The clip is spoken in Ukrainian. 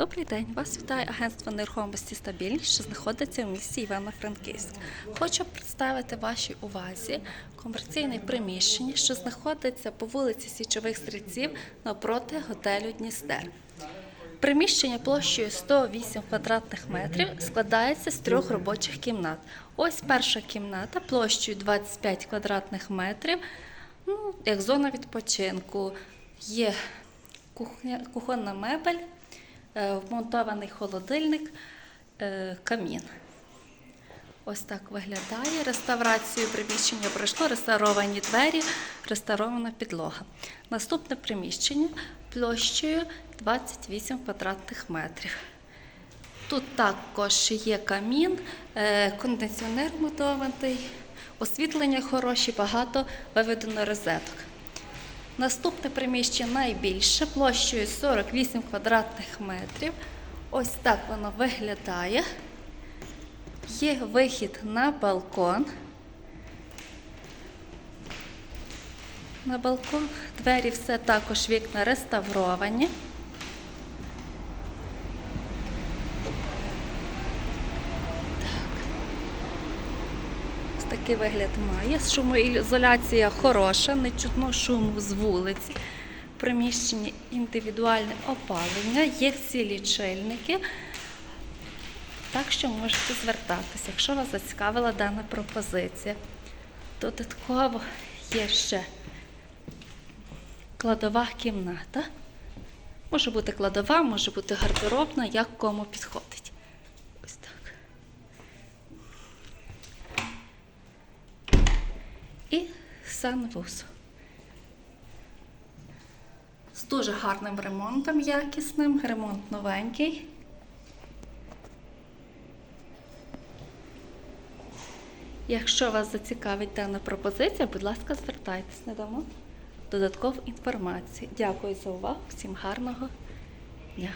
Добрий день! Вас вітає агентство нерухомості стабільність, що знаходиться в місті Івано-Франківськ. Хочу представити вашій увазі комерційне приміщення, що знаходиться по вулиці Січових Стрільців навпроти готелю Дністер. Приміщення площею 108 квадратних метрів складається з трьох робочих кімнат. Ось перша кімната площею 25 квадратних метрів, ну, як зона відпочинку. Є кухня, кухонна мебель, вмонтований холодильник, е, камін. Ось так виглядає. Реставрацію приміщення пройшло, реставровані двері, реставрована підлога. Наступне приміщення площею 28 квадратних метрів. Тут також є камін, е, кондиціонер вмонтований, освітлення хороші, багато виведено розеток. Наступне приміщення найбільше площею 48 квадратних метрів. Ось так воно виглядає. Є вихід на балкон. На балкон двері все також вікна реставровані. Такий вигляд має. Шумоізоляція хороша, не чутно шуму з вулиці. В приміщенні індивідуальне опалення, є всі лічильники. Так що можете звертатися, якщо вас зацікавила дана пропозиція. Додатково є ще кладова кімната. Може бути кладова, може бути гардеробна, як кому підходить. Ось так. І санвуз. З дуже гарним ремонтом якісним, ремонт новенький. Якщо вас зацікавить дана пропозиція, будь ласка, звертайтесь, надамо додаткову інформацію. Дякую за увагу, всім гарного дня.